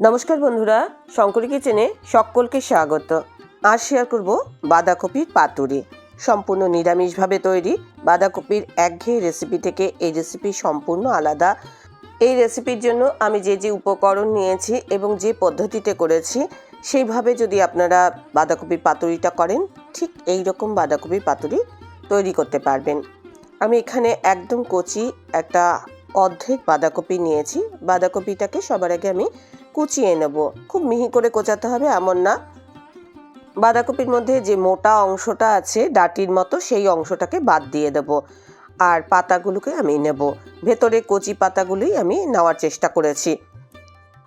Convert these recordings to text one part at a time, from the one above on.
নমস্কার বন্ধুরা, শঙ্করী কিচেনে সকলকে স্বাগত। আজ শেয়ার করব বাঁধাকপির পাতুরি। সম্পূর্ণ নিরামিষভাবে তৈরি বাঁধাকপির একঘেয়ে রেসিপি থেকে এই রেসিপি সম্পূর্ণ আলাদা। এই রেসিপির জন্য আমি যে যে উপকরণ নিয়েছি এবং যে পদ্ধতিতে করেছি, সেইভাবে যদি আপনারা বাঁধাকপির পাতুরিটা করেন, ঠিক এই রকম বাঁধাকপির পাতুরি তৈরি করতে পারবেন। আমি এখানে একদম কচি একটা অর্ধেক বাঁধাকপি নিয়েছি। বাঁধাকপিটাকে সবার আগে আমি কুচিয়ে নেব। খুব মিহি করে কোচাতে হবে, এমন না। বাঁধাকপির মধ্যে যে মোটা অংশটা আছে, ডাটির মতো, সেই অংশটাকে বাদ দিয়ে দেব। আর পাতাগুলোকে আমি নেব। ভেতরে কচি পাতাগুলোই আমি নেওয়ার চেষ্টা করেছি।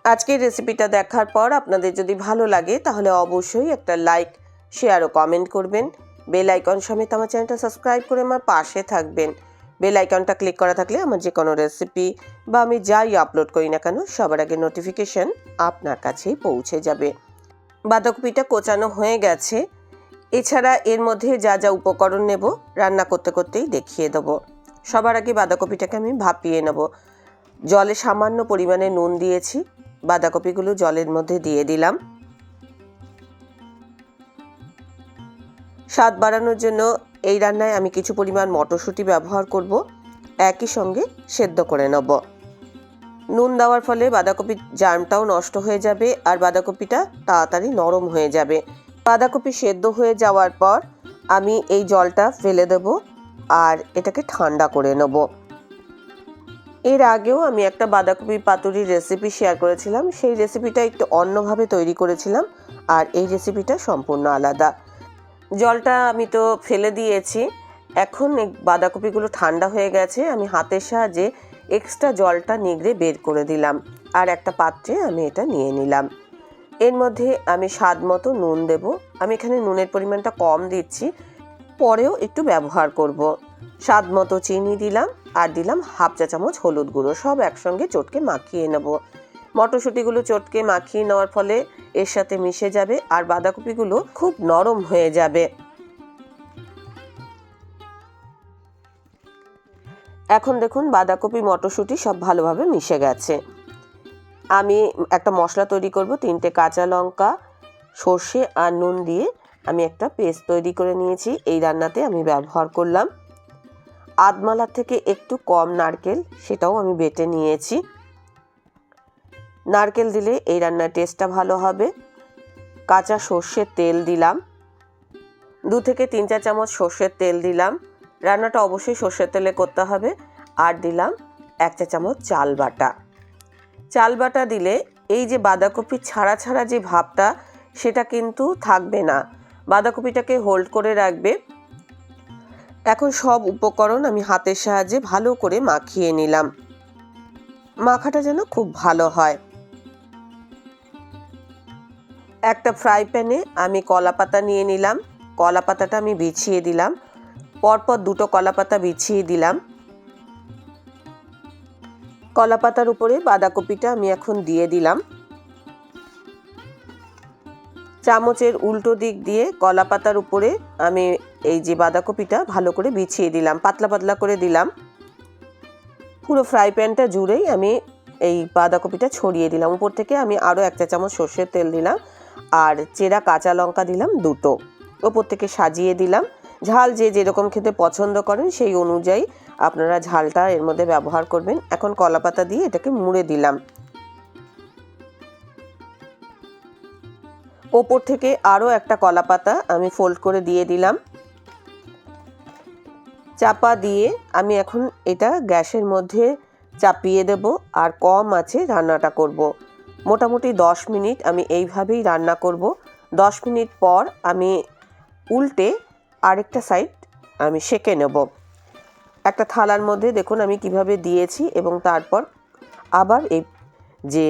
আজকের রেসিপিটা দেখার পর আপনাদের যদি ভালো লাগে, তাহলে অবশ্যই একটা লাইক, শেয়ার ও কমেন্ট করবেন। বেল আইকন সমেত আমার চ্যানেলটা সাবস্ক্রাইব করে আমার পাশে থাকবেন। বেল আইকনটা ক্লিক করা থাকলে আমার যে কোনো রেসিপি বা আমি যাই আপলোড করি না কেন, সবার আগে নোটিফিকেশন আপনার কাছেই পৌঁছে যাবে। বাঁধাকপিটা কোচানো হয়ে গেছে। এছাড়া এর মধ্যে যা যা উপকরণ নেব, রান্না করতে করতেই দেখিয়ে দেবো। সবার আগে বাঁধাকপিটাকে আমি ভাপিয়ে নেব। জলে সামান্য পরিমাণে নুন দিয়েছি। বাঁধাকপিগুলো জলের মধ্যে দিয়ে দিলাম। স্বাদ বাড়ানোর জন্য এই রান্নায় আমি কিছু পরিমাণ মটরশুঁটি ব্যবহার করব। একই সঙ্গে সেদ্ধ করে নেব। নুন দেওয়ার ফলে বাঁধাকপির জার্মটাও নষ্ট হয়ে যাবে আর বাঁধাকপিটা তাড়াতাড়ি নরম হয়ে যাবে। বাঁধাকপি সেদ্ধ হয়ে যাওয়ার পর আমি এই জলটা ফেলে দেব আর এটাকে ঠান্ডা করে নেব। এর আগেও আমি একটা বাঁধাকপি পাতুরির রেসিপি শেয়ার করেছিলাম। সেই রেসিপিটা একটু অন্যভাবে তৈরি করেছিলাম আর এই রেসিপিটা সম্পূর্ণ আলাদা। জলটা আমি তো ফেলে দিয়েছি। এখন বাঁধাকপিগুলো ঠান্ডা হয়ে গেছে, আমি হাতের সাহায্যে এক্সট্রা জলটা নিগড়ে বের করে দিলাম আর একটা পাত্রে আমি এটা নিয়ে নিলাম। এর মধ্যে আমি স্বাদ মতো নুন দেব। আমি এখানে নুনের পরিমাণটা কম দিচ্ছি, পরেও একটু ব্যবহার করব। স্বাদ মতো চিনি দিলাম আর দিলাম হাফ চা চামচ হলুদ গুঁড়ো, সব একসঙ্গে চটকে মাখিয়ে নেব। মটরশুঁটিগুলো চটকে মাখিয়ে নেওয়ার ফলে এর সাথে মিশে যাবে আর বাঁধাকপিগুলো খুব নরম হয়ে যাবে। এখন দেখুন বাঁধাকপি, মটরশুঁটি সব ভালোভাবে মিশে গেছে। আমি একটা মশলা তৈরি করব, তিনটে কাঁচা লঙ্কা, সর্ষে আর নুন দিয়ে আমি একটা পেস্ট তৈরি করে নিয়েছি। এই রান্নাতে আমি ব্যবহার করলাম। আদমালার থেকে একটু কম নারকেল, সেটাও আমি বেটে নিয়েছি। নারকেল দিলে এই রান্নার টেস্টটা ভালো হবে। কাঁচা সর্ষের তেল দিলাম। দু থেকে তিন চার চামচ সর্ষের তেল দিলাম। রান্নাটা অবশ্যই সর্ষের তেলে করতে হবে। আর দিলাম এক চা চামচ চাল বাটা। চাল বাটা দিলে এই যে বাঁধাকপি ছাড়া ছাড়া যে ভাবটা, সেটা কিন্তু থাকবে না। বাঁধাকপিটাকে হোল্ড করে রাখবে। এখন সব উপকরণ আমি হাতের সাহায্যে ভালো করে মাখিয়ে নিলাম। মাখাটা যেন খুব ভালো হয়। একটা ফ্রাই প্যানে আমি কলা পাতা নিয়ে নিলাম। কলা পাতাটা আমি বিছিয়ে দিলাম। পরপর দুটো কলা পাতা বিছিয়ে দিলাম। কলা পাতার উপরে বাঁধাকপিটা আমি এখন দিয়ে দিলাম। চামচের উল্টো দিক দিয়ে কলা পাতার উপরে আমি এই যে বাঁধাকপিটা ভালো করে বিছিয়ে দিলাম, পাতলা পাতলা করে দিলাম। পুরো ফ্রাই প্যানটা জুড়েই আমি এই বাঁধাকপিটা ছড়িয়ে দিলাম। উপর থেকে আমি আরও এক চা চামচ সর্ষের তেল দিলাম। আর চেরা কাঁচা লঙ্কা দিলাম দুটো। ওপর থেকে সাজিয়ে দিলাম। ঝাল যে যেরকম খেতে পছন্দ করেন সেই অনুযায়ী আপনারা ঝালটা এর মধ্যে ব্যবহার করবেন। এখন কলা পাতা দিয়ে এটাকে মুড়ে দিলাম। ওপর থেকে আরও একটা কলা পাতা আমি ফোল্ড করে দিয়ে দিলাম। চাপা দিয়ে আমি এখন এটা গ্যাসের মধ্যে চাপিয়ে দেব আর কম আছে রান্নাটা করব। মোটামুটি দশ মিনিট আমি এইভাবেই রান্না করব। দশ মিনিট পর আমি উল্টে আরেকটা সাইড আমি সেকে নেব। একটা থালার মধ্যে দেখুন আমি কীভাবে দিয়েছি এবং তারপর আবার এই যে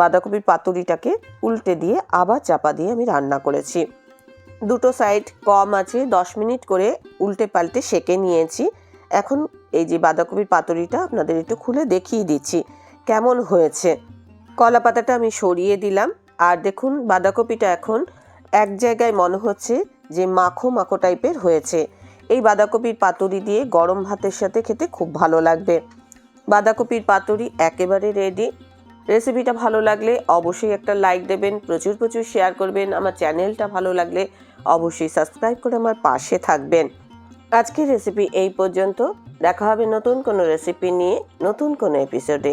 বাঁধাকপির পাতুরিটাকে উল্টে দিয়ে আবার চাপা দিয়ে আমি রান্না করেছি। দুটো সাইড কম আছে, দশ মিনিট করে উল্টে পাল্টে সেকে নিয়েছি। এখন এই যে বাঁধাকপির পাতুরিটা আপনাদের একটু খুলে দেখিয়ে দিচ্ছি, কেমন হয়েছে? কলা পাতাটা আমি সরিয়ে দিলাম। আর দেখুন, বাঁধাকপিটা এখন এক জায়গায় মনে হচ্ছে যে মাখো মাখো টাইপের হয়েছে। এই বাঁধাকপির পাতুরি দিয়ে গরম ভাতের সাথে খেতে খুব ভালো লাগবে। বাঁধাকপির পাতুরি একেবারে রেডি রেসিপিটা ভালো লাগলে অবশ্যই একটা লাইক দেবেন, প্রচুর প্রচুর শেয়ার করবেন। আমার চ্যানেলটা ভালো লাগলে অবশ্যই সাবস্ক্রাইব করে আমার পাশে থাকবেন। আজকের রেসিপি এই পর্যন্ত। দেখা হবে নতুন কোনো রেসিপি নিয়ে, নতুন কোনো এপিসোডে